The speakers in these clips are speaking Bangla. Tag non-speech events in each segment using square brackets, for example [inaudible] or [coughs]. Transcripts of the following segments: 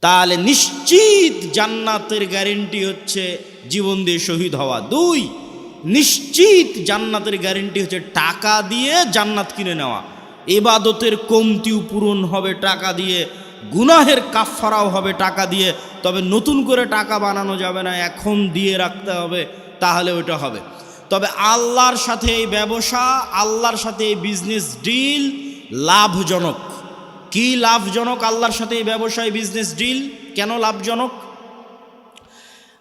তাহলে নিশ্চিত জান্নাতের গ্যারেন্টি হচ্ছে জীবন দিয়ে শহীদ হওয়া। দুই, নিশ্চিত জান্নাতের গ্যারেন্টি হচ্ছে টাকা দিয়ে জান্নাত কিনে নেওয়া। এবাদতের কমতিও পূরণ হবে টাকা দিয়ে, গুনাহের কাফারাও হবে টাকা দিয়ে, তবে নতুন করে টাকা বানানো যাবে না, এখন দিয়ে রাখতে হবে, তাহলে ওইটা হবে। তবে আল্লাহর সাথে এই ব্যবসা, আল্লাহর সাথে এই বিজনেস ডিল লাভজনক। কি লাভজনক আল্লাহর সাথে এই ব্যবসায় বিজনেস ডিল কেন লাভজনক?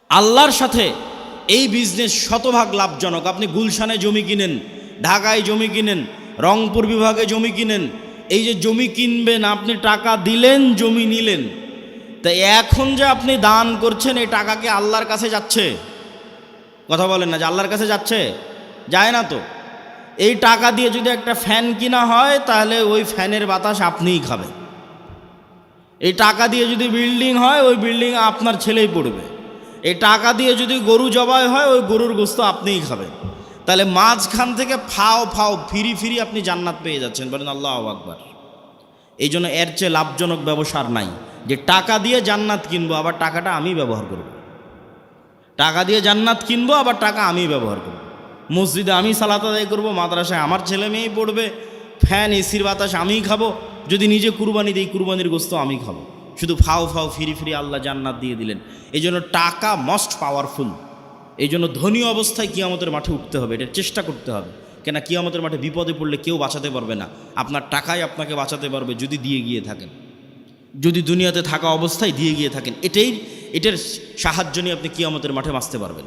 আল্লাহর সাথে এই বিজনেস শতভাগ লাভজনক। আপনি গুলশানে জমি কিনেন, ঢাকায় জমি কিনেন, রংপুর বিভাগে জমি কিনেন, এই যে জমি কিনবেন, আপনি টাকা দিলেন, জমি নিলেন। তা এখন যে আপনি দান করছেন, এই টাকা কি আল্লাহর কাছে যাচ্ছে? কথা বলেন না, যে আল্লাহর কাছে যাচ্ছে? যায় না তো। এই টাকা দিয়ে যদি একটা ফ্যান কিনা হয়, তাহলে ওই ফ্যানের বাতাস আপনিই খাবেন। এই টাকা দিয়ে যদি বিল্ডিং হয়, ওই বিল্ডিং আপনার ছেলেই পড়বে। এই টাকা দিয়ে যদি গরু জবাই হয়, ওই গরুর গোস্ত আপনিই খাবেন। তাহলে মাঝখান থেকে ফাও ফাও ফিরি ফিরি আপনি জান্নাত পেয়ে যাচ্ছেন, বলেন আল্লাহ আকবার। এই জন্য এর চেয়ে লাভজনক ব্যবসার নাই। যে টাকা দিয়ে জান্নাত কিনবো, আবার টাকাটা আমি ব্যবহার করব। টাকা দিয়ে জান্নাত কিনবো, আবার টাকা আমি ব্যবহার করব। মসজিদে আমি সালাত আদায় করব, মাদ্রাসায় আমার ছেলে মেয়েই পড়বে, ফ্যান, এসির বাতাস আমিই খাব, যদি নিজে কুরবানি দিই, কুরবানির গোস্ত আমি খাব। শুধু ফাও ফাও ফিরি ফিরি আল্লাহ জান্নাত দিয়ে দিলেন। এই জন্য টাকা মস্ট পাওয়ারফুল এই জন্য ধনী অবস্থায় কিয়ামতের মাঠে উঠতে হবে এটা চেষ্টা করতে হবে। কেন কিয়ামতের মাঠে বিপদে পড়লে কেউ বাঁচাতে পারবে না। আপনার টাকাই আপনাকে বাঁচাতে পারবে যদি দিয়ে গিয়ে থাকেন। যদি দুনিয়াতে থাকা অবস্থায় দিয়ে গিয়ে থাকেন, এটাই, এটার সাহায্য নিয়ে আপনি কিয়ামতের মাঠে বাঁচতে পারবেন।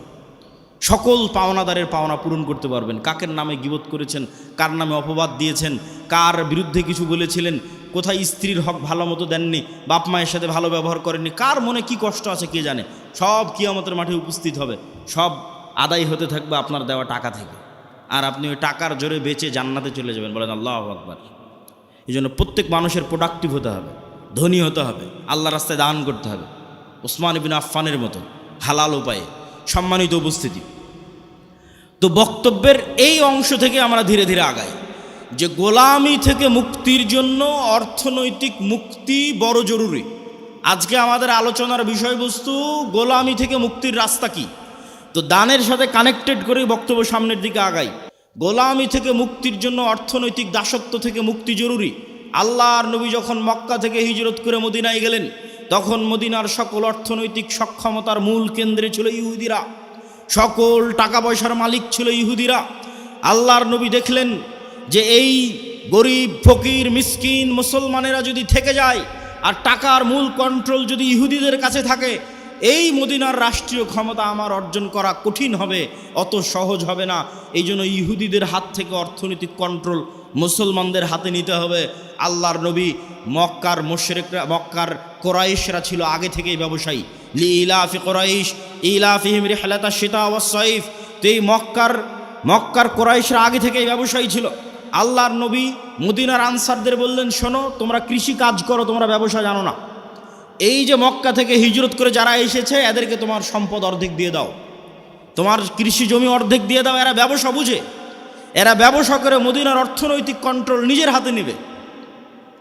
সকল পাওনাদারের পাওনা পূরণ করতে পারবেন। কাকের নামে গিবত করেছেন, কার নামে অপবাদ দিয়েছেন, কার বিরুদ্ধে কিছু বলেছিলেন, কোথায় স্ত্রীর হক ভালো মতো দেননি, বাপ মায়ের সাথে ভালো ব্যবহার করেননি, কার মনে কি কষ্ট আছে কে জানে? সব কিয়ামতের মাঠে উপস্থিত হবে, সব আদায় হতে থাকবে আপনার দেওয়া টাকা থেকে। আর আপনি ওই টাকার জোরে বেঁচে জান্নাতে চলে যাবেন, বলেন আল্লাহ আকবার। এই জন্য প্রত্যেক মানুষের প্রোডাক্টিভ হতে হবে, ধনী হতে হবে আল্লাহ রাস্তায় দান করতে হবে। ওসমান ইবিন আফফানের মতো হালাল উপায়ে। সম্মানিত উপস্থিতি। তো বক্তব্যের এই অংশ থেকে আমরা ধীরে ধীরে আগাই যে গোলামি থেকে মুক্তির জন্য অর্থনৈতিক মুক্তি বড় জরুরি। আজকে আমাদের আলোচনার বিষয়বস্তু গোলামি থেকে মুক্তির রাস্তা কি? তো দানের সাথে কানেক্টেড করে বক্তব্য সামনের দিকে আগাই। গোলামি থেকে মুক্তির জন্য অর্থনৈতিক দাসত্ব থেকে মুক্তি জরুরি। আল্লাহর নবী যখন মক্কা থেকে হিজরত করে মদিনায় গেলেন তখন মদিনার সকল অর্থনৈতিক সক্ষমতার মূল কেন্দ্রে ছিল ইহুদিরা। সকল টাকা পয়সার মালিক ছিল ইহুদিরা। আল্লাহর নবী দেখলেন যে এই গরিব, ফকির, মিসকিন মুসলমানেরা যদি থেকে যায় আর টাকার মূল কন্ট্রোল যদি ইহুদিদের কাছে থাকে, এই মদিনার রাষ্ট্রীয় ক্ষমতা আমার অর্জন করা কঠিন হবে, অত সহজ হবে না। এই জন্য ইহুদিদের হাত থেকে অর্থনৈতিক কন্ট্রোল মুসলমানদের হাতে নিতে হবে। আল্লাহর নবী মক্কার মোশরেকরা, মক্কার কোরাইশরা ছিল আগে থেকেই ব্যবসায়ী। লি ইলাফি কোরাইশ, ইলাফিহিম রিহলাতা সীতা ও সৈফ তো এই মক্কার মক্কার কোরাইশরা আগে থেকেই ব্যবসায়ী ছিল। আল্লাহর নবী মদিনার আনসারদের বললেন, শোনো, তোমরা কৃষি কাজ করো, তোমরা ব্যবসা জানো না। এই যে মক্কা থেকে হিজরত করে যারা এসেছে, এদেরকে তোমার সম্পদ অর্ধেক দিয়ে দাও। তোমার কৃষি জমি অর্ধেক দিয়ে দাও, এরা ব্যবসা বুঝে। এরা ব্যবসা করে মদিনার অর্থনৈতিক কন্ট্রোল নিজের হাতে নেবে।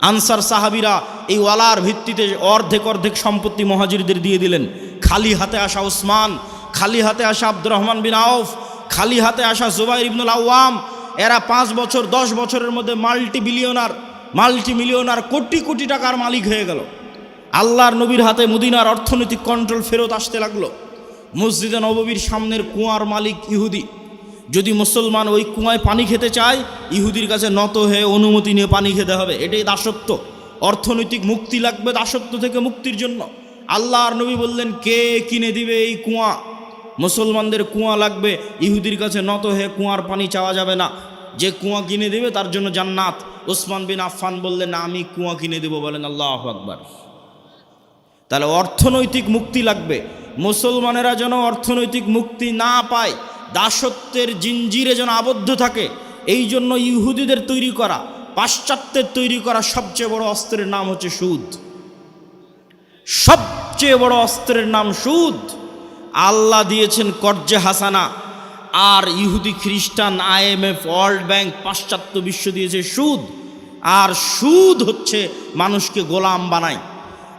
আনসার সাহাবিরা এই ওয়ালার ভিত্তিতে অর্ধেক অর্ধেক সম্পত্তি মহাজিরদের দিয়ে দিলেন। খালি হাতে আসা ওসমান, খালি হাতে আসা আব্দুর রহমান বিন আউফ খালি হাতে আসা জুবাইর ইবনুল আওয়াম। এরা পাঁচ বছর, দশ বছরের মধ্যে multi billionaire multi millionaire crore crore টাকার মালিক হয়ে গেল। আল্লাহর নবীর হাতে মদিনার অর্থনৈতিক কন্ট্রোল ফেরত আসতে লাগল। মসজিদে নববীর সামনের কুয়ার মালিক ইহুদি। যদি মুসলমান ওই কুয়ায় পানি খেতে চায়, ইহুদির কাছে নত হয়ে অনুমতি নিয়ে পানি খেতে হবে। এটাই দাসত্ব। অর্থনৈতিক মুক্তি লাগবে দাসত্ব থেকে মুক্তির জন্য। আল্লাহর নবী বললেন, কে কিনে দিবে এই কুয়া? মুসলমানদের কুয়া লাগবে, ইহুদির কাছে নত হয়ে কুয়ার পানি চাওয়া যাবে না। যে কুয়া কিনে দেবে তার জন্য জান্নাত। ওসমান বিন আফফান বললেন আমি কুয়া কিনে দেবো। বলেন, আল্লাহ আকবার। তাহলে অর্থনৈতিক মুক্তি লাগবে। মুসলমানেরা যেন অর্থনৈতিক মুক্তি না পায় দাসত্বের জিঞ্জিরে যেন আবদ্ধ থাকে, এই জন্য ইহুদিদের তৈরি করা, পাশ্চাত্যের তৈরি করা সবচেয়ে বড় অস্ত্রের নাম হচ্ছে সুদ। সবচেয়ে বড় অস্ত্রের নাম সুদ। আল্লাহ দিয়েছেন কর্জে হাসানা, আর ইহুদি খ্রিস্টান আইএমএফ ওয়ার্ল্ড ব্যাংক, পাশ্চাত্য বিশ্ব দিয়েছে সুদ। আর সুদ হচ্ছে মানুষকে গোলাম বানায়।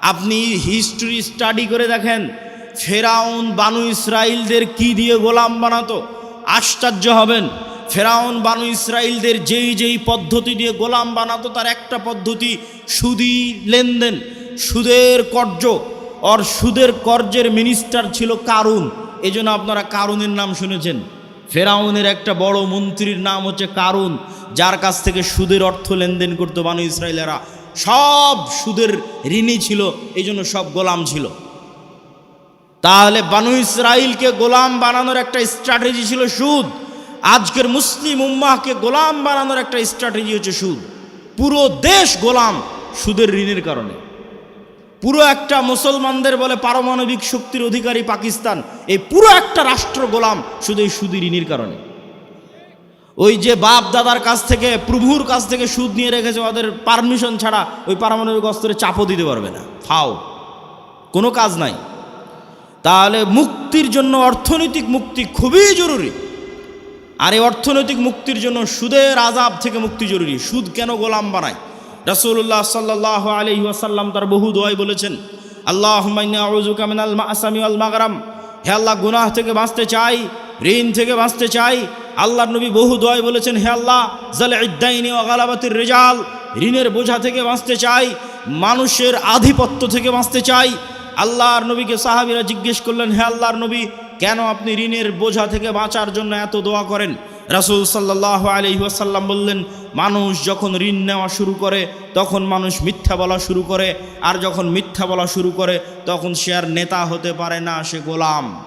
আপনি হিস্ট্রি স্টাডি করে দেখেন ফেরাউন বানু ইসরাইলদের কি দিয়ে গোলাম বানাতো? আশ্চর্য হবেন। ফেরাউন বানু ইসরাইলদের যেই যেই পদ্ধতি দিয়ে গোলাম বানাতো, তার একটা পদ্ধতি, সুদি লেনদেন, সুদের কর্য। ওর সুদের কর্যের মিনিস্টার ছিল কারুন। এই জন্য আপনারা কারুনের নাম শুনেছেন। ফেরাউনের একটা বড় মন্ত্রীর নাম হচ্ছে কারুন, যার কাছ থেকে সুদের অর্থ লেনদেন করতো বানু ইসরায়েলেরা সব সুদের ঋণী ছিল এই জন্য সব গোলাম ছিল। তাহলে বানু ইসরাইলকে গোলাম বানানোর একটা স্ট্র্যাটেজি ছিল সুদ। আজকের মুসলিম উম্মাহকে গোলাম বানানোর একটা স্ট্র্যাটেজি হচ্ছে সুদ। পুরো দেশ গোলাম সুদের ঋণের কারণে। পুরো একটা মুসলমানদের বলে পারমাণবিক শক্তির অধিকারী পাকিস্তান, এই পুরো একটা রাষ্ট্র গোলাম শুধু এই সুদি ঋণের কারণে। ওই যে বাপ দাদার কাছ থেকে, প্রভুর কাছ থেকে সুদ নিয়ে রেখেছে, ওদের পারমিশন ছাড়া ওই পারমাণবিক অস্ত্রে চাপও দিতে পারবে না। ফাও কোনো কাজ নাই। তাহলে মুক্তির জন্য অর্থনৈতিক মুক্তি খুবই জরুরি। আর এই অর্থনৈতিক মুক্তির জন্য সুদের আজাব থেকে মুক্তি জরুরি। সুদ কেন গোলাম বানায়? রাসূলুল্লাহ সাল্লাহ আলহি ওয়াসাল্লাম তার বহু দোয়াই বলেছেন আল্লাহ মিনাল মাসামি আল মাগরাম। হে আল্লাহ, গুনাহ থেকে বাঁচতে চাই, ঋণ থেকে বাঁচতে চাই। আল্লাহর নবী বহু দোয়াই বলেছেন, হে আল্লাহ জাল ইদ্দাইনি ও গালাবাতির রেজাল। ঋণের বোঝা থেকে বাঁচতে চাই, মানুষের আধিপত্য থেকে বাঁচতে চাই। আল্লাহর নবীকে সাহাবিরা জিজ্ঞেস করলেন, হে আল্লাহর নবী, কেন আপনি ঋণের বোঝা থেকে বাঁচার জন্য এত দোয়া করেন? রাসুল সাল্লাহ আলহিহাসাল্লাম বললেন, মানুষ যখন ঋণ নেওয়া শুরু করে, তখন মানুষ মিথ্যা বলা শুরু করে, আর যখন মিথ্যা বলা শুরু করে, তখন সে আর নেতা হতে পারে না, সে গোলাম।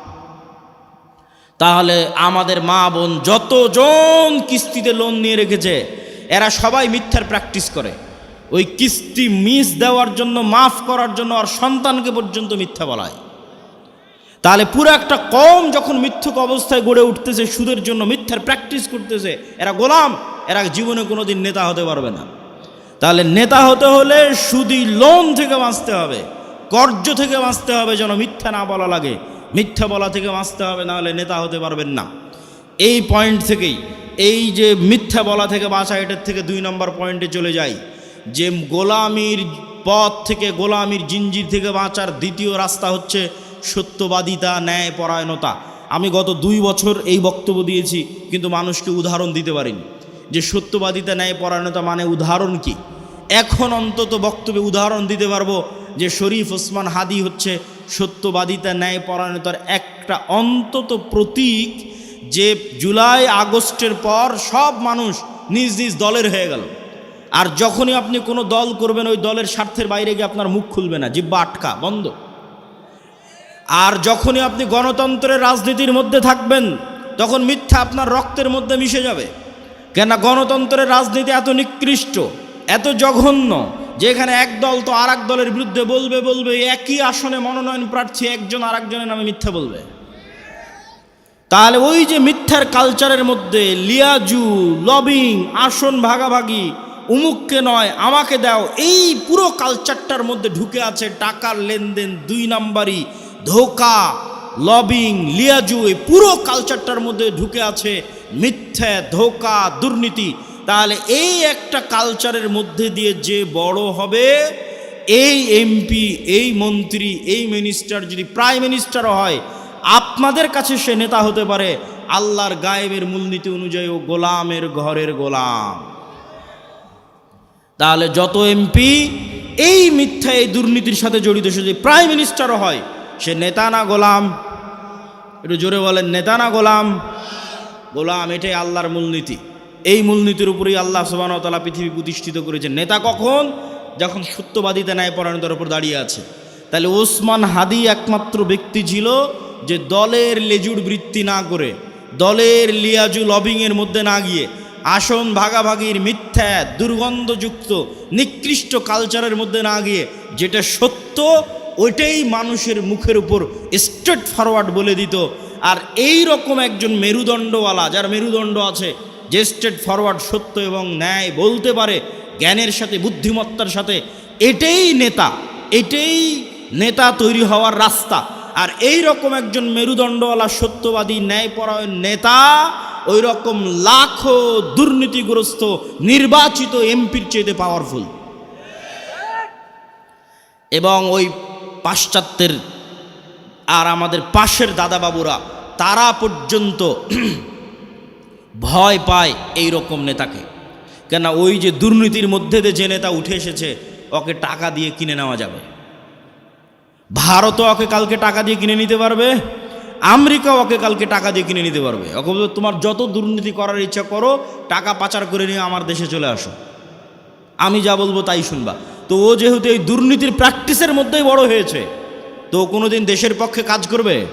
তাহলে আমাদের মা বোন যতজন কিস্তিতে লোন নিয়ে রেখেছে, এরা সবাই মিথ্যার প্র্যাকটিস করে। ওই কিস্তি মিস দেওয়ার জন্য, মাফ করার জন্য আর সন্তানকে পর্যন্ত মিথ্যা বলায়। তাহলে পুরো একটা কম যখন মিথ্যুক অবস্থায় গড়ে উঠতেছে, সুদের জন্য মিথ্যার প্র্যাকটিস করতেছে, এরা গোলাম, এরা জীবনে কোনো দিন নেতা হতে পারবে না। তাহলে নেতা হতে হলে সুদি লোন থেকে বাঁচতে হবে কর্য থেকে বাঁচতে হবে যেন মিথ্যা না বলা লাগে। মিথ্যা বলা থেকে বাঁচতে হবে নাহলে নেতা হতে পারবেন না। এই পয়েন্ট থেকেই, এই যে মিথ্যা বলা থেকে বাঁচা, এটার থেকে দুই নম্বর পয়েন্টে চলে যাই। যে গোলামির পথ থেকে, গোলামির জিঞ্জির থেকে বাঁচার দ্বিতীয় রাস্তা হচ্ছে সত্যবাদিতা ন্যায় পরায়ণতা আমি গত দুই বছর এই বক্তব্য দিয়েছি, কিন্তু মানুষকে উদাহরণ দিতে পারিনি। যে সত্যবাদিতা ন্যায় পরায়ণতা মানে উদাহরণ কি? এখন অন্তত বক্তব্যে উদাহরণ দিতে পারব যে শরীফ ওসমান হাদি হচ্ছে সত্যবাদিতা ন্যায় পরায়ণতার একটা অন্তত প্রতীক যে জুলাই আগস্টের পর সব মানুষ নিজ নিজ দলের হয়ে গেল। আর যখনই আপনি কোনো দল করবেন, ওই দলের স্বার্থের বাইরে গিয়ে আপনার মুখ খুলবে না, জিব্বা আটকা, বন্ধ। আর যখনই আপনি গণতন্ত্রের রাজনীতির মধ্যে থাকবেন, তখন মিথ্যা আপনার রক্তের মধ্যে মিশে যাবে। কেন গণতন্ত্রের রাজনীতি এত নিকৃষ্ট, এত জঘন্য, যে এখানে এক দল তো আর দলের বিরুদ্ধে বলবে বলবে একই আসনে মনোনয়ন প্রার্থী একজন আর একজনের নামে মিথ্যা বলবে। তাহলে ওই যে মিথ্যার কালচারের মধ্যে, লিয়াজু লবিং আসন ভাগাভাগি উমুককে নয়, আমাকে দাও। এই পুরো কালচারটার মধ্যে ঢুকে আছে টাকার লেনদেন, দুই নাম্বারই ধোকা লবিং লিয়াজু, এই পুরো কালচারটার মধ্যে ঢুকে আছে মিথ্যা, ধোকা, দুর্নীতি। তাহলে এই একটা কালচারের মধ্যে দিয়ে যে বড় হবে, এই এমপি এই মন্ত্রী, এই মিনিস্টার যদি প্রাইম মিনিস্টারও হয়, আপনাদের কাছে সে নেতা হতে পারে আল্লাহর গায়েবের মূলনীতি অনুযায়ী ও গোলামের ঘরের গোলাম। তাহলে যত এমপি এই মিথ্যা, এই দুর্নীতির সাথে জড়িত, সে প্রাইম মিনিস্টারও হয়, সে নেতা না গোলাম? একটু জোরে বলেন, নেতা না গোলাম? গোলাম এটাই আল্লাহর মূলনীতি। এই মূলনীতির উপরেই আল্লাহ সুবাহতালা পৃথিবী প্রতিষ্ঠিত করেছে নেতা কখন? যখন সত্যবাদিতা ন্যায় পরায়ণতার উপর দাঁড়িয়ে আছে। তাহলে ওসমান হাদি একমাত্র ব্যক্তি ছিল যে দলের লেজুর বৃত্তি না করে, দলের লিয়াজু লবিংয়ের মধ্যে না গিয়ে আসন ভাগাভাগির মিথ্যা, দুর্গন্ধযুক্ত, নিকৃষ্ট কালচারের মধ্যে না গিয়ে যেটা সত্য, ওইটাই মানুষের মুখের উপর স্ট্রেট ফরওয়ার্ড বলে দিত। আর এই রকম একজন মেরুদণ্ডওয়ালা, যার মেরুদণ্ড আছে, যে স্ট্রেট ফরওয়ার্ড সত্য এবং ন্যায় বলতে পারে, জ্ঞানের সাথে, বুদ্ধিমত্তার সাথে, এটাই নেতা এটাই নেতা তৈরি হওয়ার রাস্তা। আর এই রকম একজন মেরুদণ্ডওয়ালা, সত্যবাদী, ন্যায়পরায়ণ নেতা ওই রকম লাখো দুর্নীতিগ্রস্ত নির্বাচিত এমপির চেয়েতে পাওয়ারফুল এবং ওই পাশ্চাত্যের আর আমাদের পাশের দাদাবাবুরা, তারা পর্যন্ত ভয় পায় এই রকম নেতাকে। কেন ওই যে দুর্নীতির মধ্যে যে নেতা উঠে এসেছে, ওকে টাকা দিয়ে কিনে নেওয়া যাবে। ভারতও ওকে কালকে টাকা দিয়ে কিনে নিতে পারবে? আমেরিকাও ওকে কালকে টাকা দিয়ে কিনে নিতে পারবে। ওকে তোমার যত দুর্নীতি করার ইচ্ছা করো, টাকা পাচার করে নিয়ে আমার দেশে চলে আসো। আমি যা বলব তাই শুনবা। তো ও যেহেতু এই দুর্নীতির প্র্যাকটিসের মধ্যেই বড় হয়েছে, তো ও কোনোদিন দেশের পক্ষে কাজ করবে?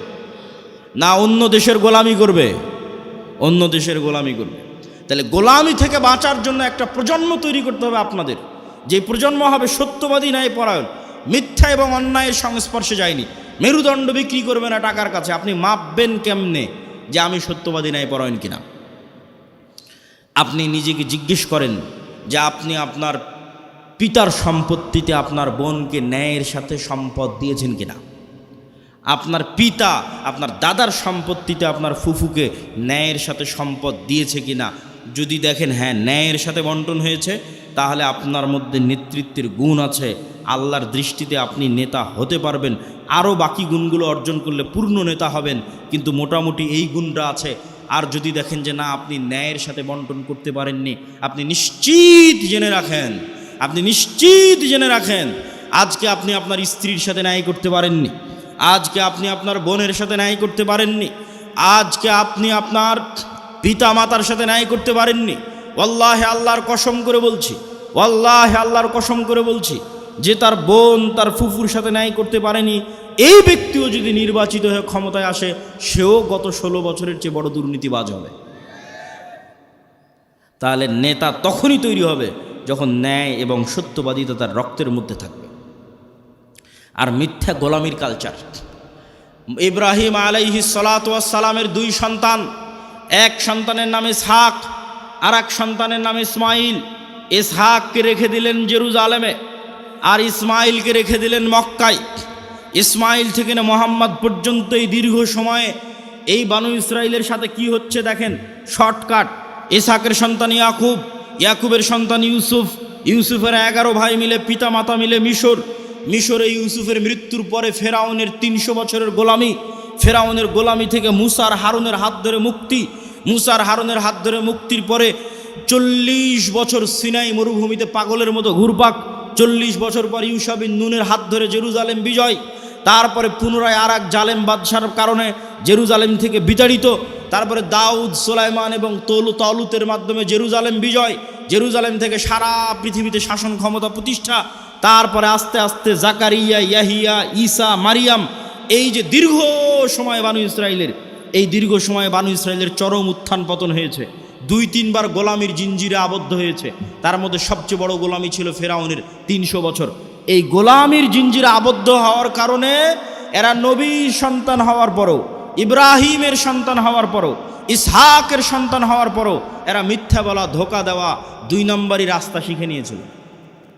না অন্য দেশের গোলামি করবে? অন্য দেশের গোলামি করবে। তাহলে গোলামি থেকে বাঁচার জন্য একটা প্রজন্ম তৈরি করতে হবে আপনাদের। যে প্রজন্ম হবে সত্যবাদী ন্যায় পরায়ণ মিথ্যা এবং অন্যায়ের সংস্পর্শে যায়নি। মেরুদণ্ড বিক্রি করবে না টাকার কাছে। আপনি মাপবেন কেমনে যে আমি সত্যবাদী ন্যায় পরায়ণ কিনা? আপনি নিজেকে জিজ্ঞেস করেন যে আপনি আপনার পিতার সম্পত্তিতে আপনার বোনকে ন্যায়ের সাথে সম্পদ দিয়েছেন কিনা? আপনার পিতা, আপনার দাদার সম্পত্তিতে আপনার ফুফুকে ন্যায়ের সাথে সম্পদ দিয়েছে কিনা? যদি দেখেন হ্যাঁ ন্যায়ের সাথে বন্টন হয়েছে, তাহলে আপনার মধ্যে নেতৃত্বের গুণ আছে। আল্লাহর দৃষ্টিতে আপনি নেতা হতে পারবেন। আরও বাকি গুণগুলো অর্জন করলে পূর্ণ নেতা হবেন। কিন্তু মোটামুটি এই গুণটা আছে। আর যদি দেখেন যে না, আপনি ন্যায়ের সাথে বন্টন করতে পারেননি, আপনি নিশ্চিত জেনে রাখেন। আপনি নিশ্চিত জেনে রাখেন, আজকে আপনি আপনার স্ত্রীর সাথে ন্যায় করতে পারেননি। আজকে আপনি আপনার বোনের সাথে ন্যায় করতে পারেননি। আজকে আপনি আপনার পিতা মাতার সাথে ন্যায় করতে পারেননি। ওয়াল্লাহে আল্লাহর কসম করে বলছি। ওয়াল্লাহে আল্লাহর কসম করে বলছি। যে তার বোন, তার ফুফুর সাথে ন্যায় করতে পারেনি, এই ব্যক্তিও যদি নির্বাচিত হয়ে ক্ষমতায় আসে, সেও গত ষোলো বছরের চেয়ে বড় দুর্নীতিবাজ হবে। তাহলে নেতা তখনই তৈরি হবে যখন ন্যায় এবং সত্যবাদিতা তার রক্তের মধ্যে থাকবে। আর মিথ্যা গোলামির কালচার ইব্রাহিম আলাইহি সালামের দুই সন্তান, এক সন্তানের নাম ইসহাক আর এক সন্তানের নাম ইসমাইল। ইসহাককে রেখে দিলেন জেরুজালেমে। আর ইসমাইলকে রেখে দিলেন মক্কায়। ইসমাইল থেকে না মোহাম্মদ পর্যন্ত এই দীর্ঘ সময়ে এই বানু ইসরায়েলের সাথে কি হচ্ছে দেখেন? শর্টকাট। ইসহাকের সন্তান ইয়াকুব, ইয়াকুবের সন্তান ইউসুফ, ইউসুফের এগারো ভাই মিলে পিতা মাতা মিলে মিশর। মিশরে ইউসুফের মৃত্যুর পরে ফেরাউনের তিনশো বছরের গোলামি, ফেরাউনের গোলামি থেকে মুসার হারুনের হাত ধরে মুক্তি, মুসার হারুনের হাত ধরে মুক্তির পরে চল্লিশ বছর সিনাই মরুভূমিতে পাগলের মতো ঘুরপাক চল্লিশ বছর পর ইউসাবিন নুনের হাত ধরে জেরুজালেম বিজয়, তারপরে পুনরায় আর এক জালেম বাদশার কারণে জেরুজালেম থেকে বিতাড়িত, তারপরে দাউদ, সোলাইমান এবং তলু, তলুতের মাধ্যমে জেরুজালেম বিজয়, জেরুজালেম থেকে সারা পৃথিবীতে শাসন ক্ষমতা প্রতিষ্ঠা, তারপরে আস্তে আস্তে জাকারিয়া, ইয়াহিয়া, ঈসা, মারিয়াম, এই যে দীর্ঘ সময় বানু ইসরায়েলের এই দীর্ঘ সময়ে বানু ইসরায়েলের চরম উত্থান পতন হয়েছে। দুই তিনবার গোলামির জিঞ্জিরে আবদ্ধ হয়েছে। তার মধ্যে সবচেয়ে বড় গোলামি ছিল ফেরাউনের তিনশো বছর। এই গোলামির জিঞ্জিরে আবদ্ধ হওয়ার কারণে এরা নবী সন্তান হওয়ার পরও, ইব্রাহিমের সন্তান হওয়ার পরও, ইসহাকের সন্তান হওয়ার পরও এরা মিথ্যা বলা, ধোকা দেওয়া দুই নম্বরই রাস্তা শিখে নিয়েছিল।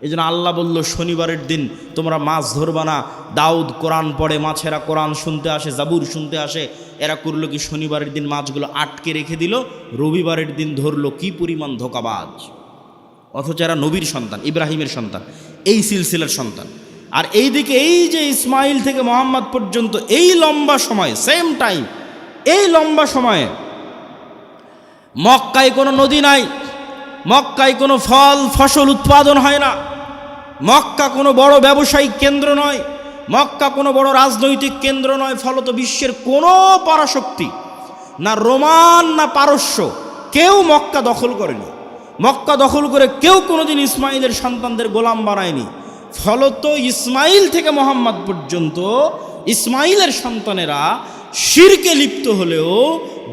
এই জন্য আল্লাহ বলল, শনিবারের দিন তোমরা মাছ ধরবা না। দাউদ কোরআন পড়ে, মাছেরা কোরআন শুনতে আসে, জাবুর শুনতে আসে। এরা করল কি, শনিবারের দিন মাছগুলো আটকে রেখে দিল, রবিবারের দিন ধরলো কি পরিমাণ ধোকাবাজ। অথচ এরা নবীর সন্তান, ইব্রাহিমের সন্তান, এই সিলসিলার সন্তান। আর এই দিকে এই যে ইসমাইল থেকে মোহাম্মদ পর্যন্ত এই লম্বা সময় সেম টাইম এই লম্বা সময়ে মক্কায় কোনো নদী নাই, মক্কায় কোনো ফল, ফসল উৎপাদন হয় না। মক্কা কোনো বড় ব্যবসায়িক কেন্দ্র নয়, মক্কা কোনো বড় রাজনৈতিক কেন্দ্র নয়, ফলত বিশ্বের কোনো পরাশক্তি, না রোমান, না পারস্য, কেউ মক্কা দখল করেনি। মক্কা দখল করে কেউ কোনোদিন ইসমাইলের সন্তানদের গোলাম বানায়নি। ফলত ইসমাইল থেকে মোহাম্মদ পর্যন্ত ইসমাইলের সন্তানেরা শিরকে লিপ্ত হলেও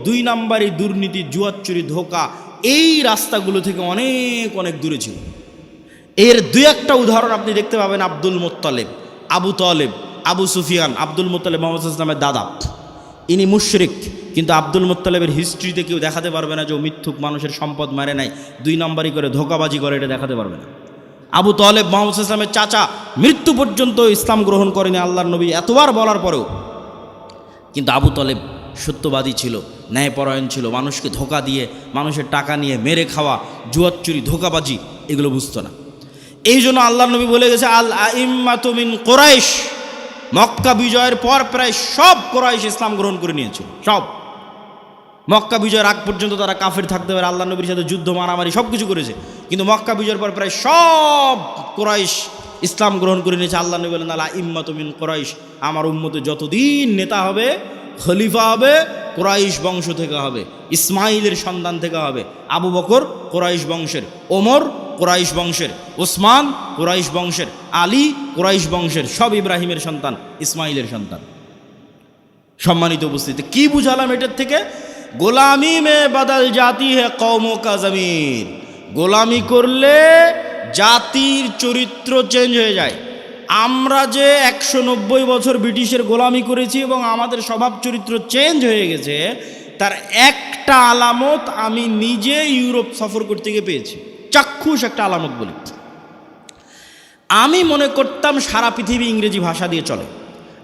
দুই নাম্বারই দুর্নীতি জুয়াচ্চুরি ধোকা, এই রাস্তাগুলো থেকে অনেক অনেক দূরে ছিল। এর দুই একটা উদাহরণ আপনি দেখতে পাবেন আব্দুল মোত্তালেব, আবু তলেব, আবু সুফিয়ান, আব্দুল মোত্তালেব মোহাম্মদ ইসলামের দাদা। ইনি মুশরিক, কিন্তু আব্দুল মোত্তালেবের হিস্ট্রিতে কেউ দেখাতে পারবে না যে ও মিথ্যুক মানুষের সম্পদ মারে নাই, দুই নম্বরই করে ধোকাবাজি করে, এটা দেখাতে পারবে না। আবু তলেব মোহাম্মদ ইসলামের চাচা, মৃত্যু পর্যন্ত ইসলাম গ্রহণ করেনি আল্লাহর নবী এতবার বলার পরেও। কিন্তু আবু তলেব সত্যবাদী ছিল, ন্যায়পরায়ণ ছিল, মানুষকে ধোকা দিয়ে, মানুষের টাকা নিয়ে মেরে খাওয়া জুয়াচ্চুরি ধোকাবাজি, এগুলো বুঝতো না। এই জন্য আল্লাহ নবী বলে গেছে, আল আইম্মাতুমিন কোরাইশ। মক্কা বিজয়ের পর প্রায় সব কোরাইশ ইসলাম গ্রহণ করে নিয়েছিল, সব। মক্কা বিজয়ের আগ পর্যন্ত তারা কাফের থাকতে পারে আল্লাহ নবীর সাথে যুদ্ধ, মারামারি সব কিছু করেছে। কিন্তু মক্কা বিজয়ের পর প্রায় সব কোরাইশ ইসলাম গ্রহণ করে নিয়েছে। আল্লাহ নবী বলেন আল্লাহ ইম্মাতুমিন কোরাইশ। আমার উম্মতে যতদিন নেতা হবে, খলিফা হবে, কোরাইশ বংশ থেকে হবে ইসমাইলের সন্তান থেকে হবে, আবু বকর কোরাইশ বংশের, ওমর কোরাইশ বংশের ওসমান কোরাইশ বংশের, আলী কোরাইশ বংশের, সব ইব্রাহিমের সন্তান, ইসমাইলের সন্তান। সম্মানিত উপস্থিতি, কি বুঝালাম এটার থেকে? গোলামি মে বাদাল জাতি হে কৌম কা জমির গোলামি করলে জাতির চরিত্র চেঞ্জ হয়ে যায়। আমরা যে একশো নব্বই বছর ব্রিটিশের গোলামি করেছি এবং আমাদের স্বভাব চরিত্র চেঞ্জ হয়ে গেছে, তার একটা আলামত আমি নিজে ইউরোপ সফর করতে গিয়ে পেয়েছি। চাক্ষুষ একটা আলামত বলি। আমি মনে করতাম সারা পৃথিবী ইংরেজি ভাষা দিয়ে চলে।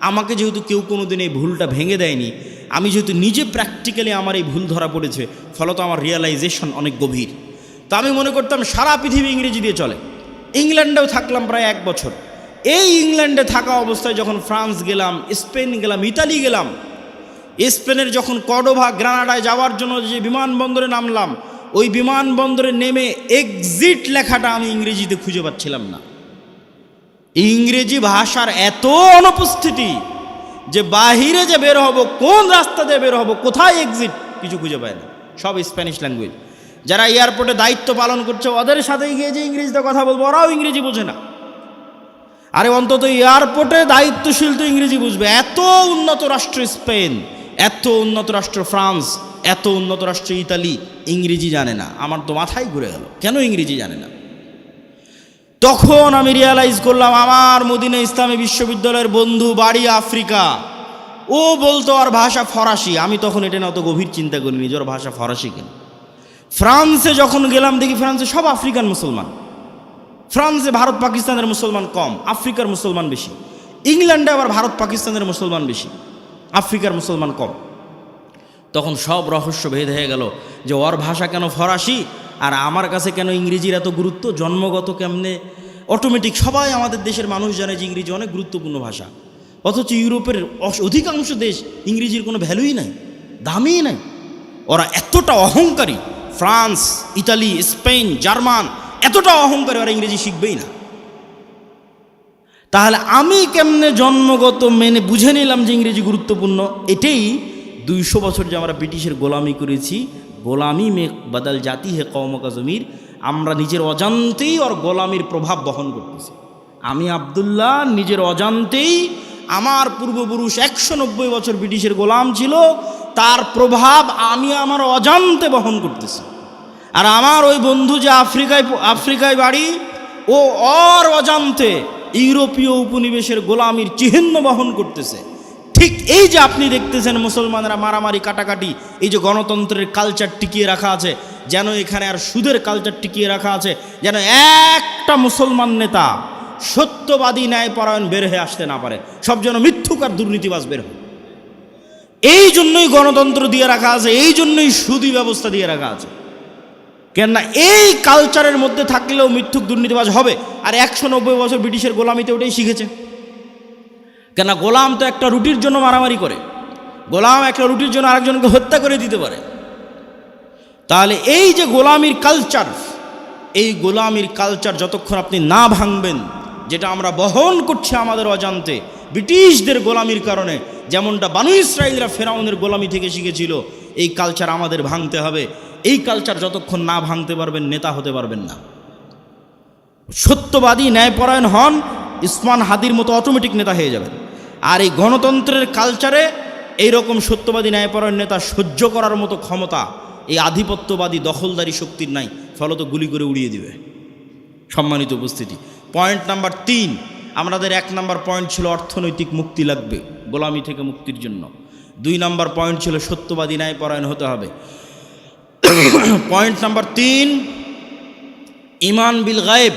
আমাকে যেহেতু কেউ কোনো দিন এই ভুলটা ভেঙে দেয়নি, আমি যেহেতু নিজে প্র্যাকটিক্যালি আমার এই ভুল ধরা পড়েছে, ফলত আমার রিয়েলাইজেশন অনেক গভীর। তো আমি মনে করতাম সারা পৃথিবী ইংরেজি দিয়ে চলে। ইংল্যান্ডেও থাকলাম প্রায় এক বছর। এই ইংল্যান্ডে থাকা অবস্থায় যখন ফ্রান্স গেলাম, স্পেন গেলাম, ইতালি গেলাম, স্পেনের যখন কডোভা গ্রানাডায় যাওয়ার জন্য যে বিমানবন্দরে নামলাম ওই বিমানবন্দরে নেমে এক্সিট লেখাটা আমি ইংরেজিতে খুঁজে পাচ্ছিলাম না। ইংরেজি ভাষার এত অনুপস্থিতি যে বাহিরে যে বের হব, কোন রাস্তা দিয়ে বের হব, কোথায় এক্সিট কিছু খুঁজে পায় না। সব স্প্যানিশ ল্যাঙ্গুয়েজ যারা এয়ারপোর্টে দায়িত্ব পালন করছে, ওদের সাথে গিয়ে যে ইংরেজিতে কথা বলব, ওরাও ইংরেজি বোঝে না। আরে অন্তত এয়ারপোর্টে দায়িত্বশীল তো ইংরেজি বুঝবে। এত উন্নত রাষ্ট্র স্পেন এত উন্নত রাষ্ট্র ফ্রান্স এত উন্নত রাষ্ট্র ইতালি ইংরেজি জানে না। আমার তো মাথায় ঘুরে গেল। কেন ইংরেজি জানে না? তখন আমি রিয়ালাইজ করলাম, আমার মদিনা ইসলামী বিশ্ববিদ্যালয়ের বন্ধু বাড়ি আফ্রিকা। ও বলতো, আর ভাষা ফরাসি। আমি তখন এটা না অত গভীর চিন্তা করিনি যে ওর ভাষা ফরাসি কেন। ফ্রান্সে যখন গেলাম, দেখি ফ্রান্সে সব আফ্রিকান মুসলমান। ফ্রান্সে ভারত পাকিস্তানের মুসলমান কম, আফ্রিকার মুসলমান বেশি। ইংল্যান্ডে আবার ভারত পাকিস্তানের মুসলমান বেশি, আফ্রিকার মুসলমান কম। তখন সব রহস্য ভেদ হয়ে গেল যে ওর ভাষা কেন ফরাসি আর আমার কাছে কেন ইংরেজির এত গুরুত্ব? জন্মগত কেমনে? অটোমেটিক সবাই আমাদের দেশের মানুষ জানে যে ইংরেজি অনেক গুরুত্বপূর্ণ ভাষা। অথচ ইউরোপের অধিকাংশ দেশ ইংরেজির কোনো ভ্যালুই নাই, দামই নাই। ওরা এতটা অহংকারী, ফ্রান্স, ইতালি, স্পেন, জার্মান, এতটা অহংকারী ওরা ইংরেজি শিখবেই না। তাহলে আমি কেমনে জন্মগত মেনে বুঝে নিলাম যে ইংরেজি গুরুত্বপূর্ণ? এটাই দুইশো বছর যে আমরা ব্রিটিশের গোলামি করেছি, গোলামি মে বাদাল জাতি হে কৌমকা জমির, আমরা নিজের অজান্তেই ওর গোলামির প্রভাব বহন করতেছি। আমি আবদুল্লাহ, নিজের অজান্তেই আমার পূর্বপুরুষ একশো নব্বই বছর ব্রিটিশের গোলাম ছিল, তার প্রভাব আমি আমার অজান্তে বহন করতেছি। আর আমার ওই বন্ধু যে আফ্রিকায় আফ্রিকায় বাড়ি, ও অর অজান্তে ইউরোপীয় উপনিবেশের গোলামির চিহ্ন বহন করতেছে। ঠিক এই যে আপনি দেখতেছেন মুসলমানরা মারামারি, কাটাকাটি, এই যে গণতন্ত্রের কালচার টিকিয়ে রাখা আছে, যেন এখানে আর সুদের কালচার টিকিয়ে রাখা আছে, যেন একটা মুসলমান নেতা সত্যবাদী ন্যায়পরায়ণ বের হয়ে আসতে না পারে, সব যেন মিথ্যুক আর দুর্নীতিবাজ বের হয়। এই জন্যই গণতন্ত্র দিয়ে রাখা আছে, এই জন্যই সুদী ব্যবস্থা দিয়ে রাখা আছে। কেননা এই কালচারের মধ্যে থাকলেও মিথ্যুক, দুর্নীতিবাজ হবে, আর একশো নব্বই বছর ব্রিটিশের গোলামিতে ওটাই শিখেছে। কেননা গোলাম তো একটা রুটির জন্য মারামারি করে। গোলাম একটা রুটির জন্য আরেকজনকে হত্যা করে দিতে পারে। তাহলে এই যে গোলামির কালচার এই গোলামির কালচার যতক্ষণ আপনি না ভাঙবেন, যেটা আমরা বহন করছি আমাদের অজান্তে, ব্রিটিশদের গোলামির কারণে, যেমনটা বানু ইসরায়েলরা ফেরাউনের গোলামি থেকে শিখেছিল, এই কালচার আমাদের ভাঙতে হবে। এই কালচার যতক্ষণ না ভাঙতে পারবেন, নেতা হতে পারবেন না। সত্যবাদী, ন্যায়পরায়ণ হন, ইসমান হাদির মতো অটোমেটিক নেতা হয়ে যাবেন। আর এই গণতন্ত্রের কালচারে এইরকম সত্যবাদী, ন্যায়পরায়ণ নেতা সহ্য করার মতো ক্ষমতা এই আধিপত্যবাদী, দখলদারি শক্তির নাই। ফলত গুলি করে উড়িয়ে দিবে। সম্মানিত উপস্থিতি। পয়েন্ট নাম্বার তিন, আমাদের এক নাম্বার পয়েন্ট ছিল অর্থনৈতিক মুক্তি লাগবে, গোলামি থেকে মুক্তির জন্য। দুই নাম্বার পয়েন্ট ছিল সত্যবাদী, ন্যায়পরায়ণ হতে হবে। [coughs] পয়েন্ট নাম্বার তিন, ইমান বিল গায়েব।